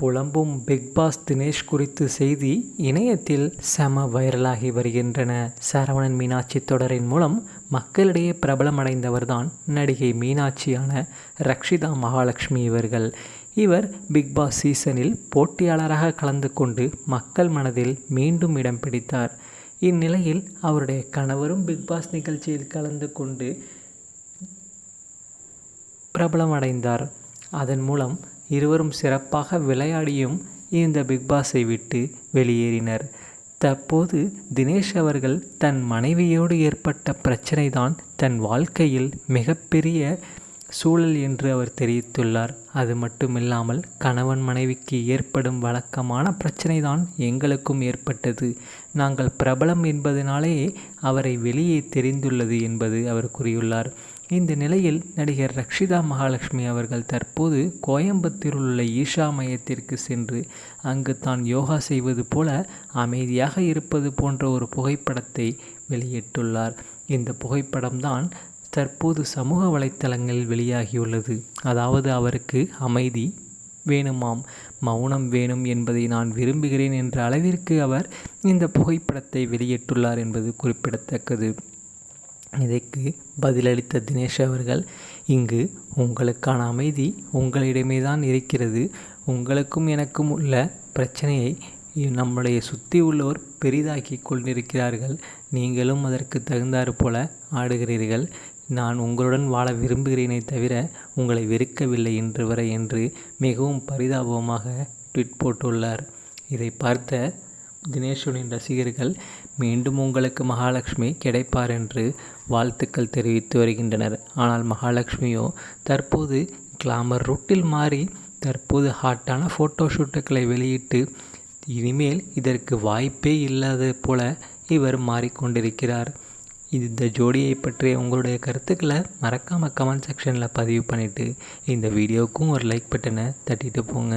புலம்பும் Bigg Boss Dinesh குறித்து செய்தி இணையத்தில் செம வைரலாகி வருகின்றன. சரவணன் மீனாட்சி தொடரின் மூலம் மக்களிடையே பிரபலமடைந்தவர்தான் நடிகை மீனாட்சியான ரக்ஷிதா மகாலட்சுமி இவர்கள். இவர் பிக்பாஸ் சீசனில் போட்டியாளராக கலந்து கொண்டு மக்கள் மனதில் மீண்டும் இடம் பிடித்தார். இந்நிலையில் அவருடைய கணவரும் பிக்பாஸ் நிகழ்ச்சியில் கலந்து கொண்டு பிரபலமடைந்தார். அதன் மூலம் இருவரும் சிறப்பாக விளையாடியும் இந்த பிக்பாஸை விட்டு வெளியேறினர். தற்போது தினேஷ் அவர்கள் தன் மனைவியோடு ஏற்பட்ட பிரச்சனை தான் தன் வாழ்க்கையில் மிகப்பெரிய சூழல் என்று அவர் தெரிவித்துள்ளார். அது மட்டுமில்லாமல் கணவன் மனைவிக்கு ஏற்படும் வழக்கமான பிரச்சனை தான் எங்களுக்கும் ஏற்பட்டது. நாங்கள் பிரபலம் என்பதனாலேயே அவரை வெளியே தெரிந்துள்ளது என்பது அவர் கூறியுள்ளார். இந்த நிலையில் நடிகர் ரக்ஷிதா மகாலட்சுமி அவர்கள் தற்போது கோயம்புத்தூரில் உள்ள ஈஷா மையத்திற்கு சென்று அங்கு தான் யோகா செய்வது போல அமைதியாக இருப்பது போன்ற ஒரு புகைப்படத்தை வெளியிட்டுள்ளார். இந்த புகைப்படம்தான் தற்போது சமூக வலைத்தளங்களில் வெளியாகியுள்ளது. அதாவது அவருக்கு அமைதி வேணுமாம் மௌனம் வேணும் என்பதை நான் விரும்புகிறேன் என்ற அளவிற்கு அவர் இந்த புகைப்படத்தை வெளியிட்டுள்ளார் என்பது குறிப்பிடத்தக்கது. இதற்கு பதிலளித்த தினேஷ் அவர்கள் இங்கு உங்களுக்கான அமைதி உங்களிடமே தான் இருக்கிறது. உங்களுக்கும் எனக்கும் உள்ள பிரச்சனையை நம்முடைய சுற்றி உள்ளோர் பெரிதாக்கி கொண்டிருக்கிறார்கள். நீங்களும் அதற்கு தகுந்தாறு போல ஆடுகிறீர்கள். நான் உங்களுடன் வாழ விரும்புகிறேனே தவிர உங்களை வெறுக்கவில்லை என்று வரை என்று மிகவும் பரிதாபமாக ட்வீட் போட்டுள்ளார். இதை பார்த்த தினேஷுனின் ரசிகர்கள் மீண்டும் உங்களுக்கு மகாலட்சுமி கிடைப்பார் என்று வாழ்த்துக்கள் தெரிவித்து வருகின்றனர். ஆனால் மகாலட்சுமியோ தற்போது கிளாமர் ரூட்டில் மாறி தற்போது ஹாட்டான ஃபோட்டோ ஷூட்டுகளை வெளியிட்டு இனிமேல் இதற்கு வாய்ப்பே இல்லாத போல இவர் மாறிக்கொண்டிருக்கிறார். இந்த ஜோடியை பற்றிய உங்களுடைய கருத்துக்களை மறக்காமல் கமெண்ட் செக்ஷனில் பதிவு பண்ணிவிட்டு இந்த வீடியோவுக்கும் ஒரு லைக் பட்டனை தட்டிட்டு போங்க.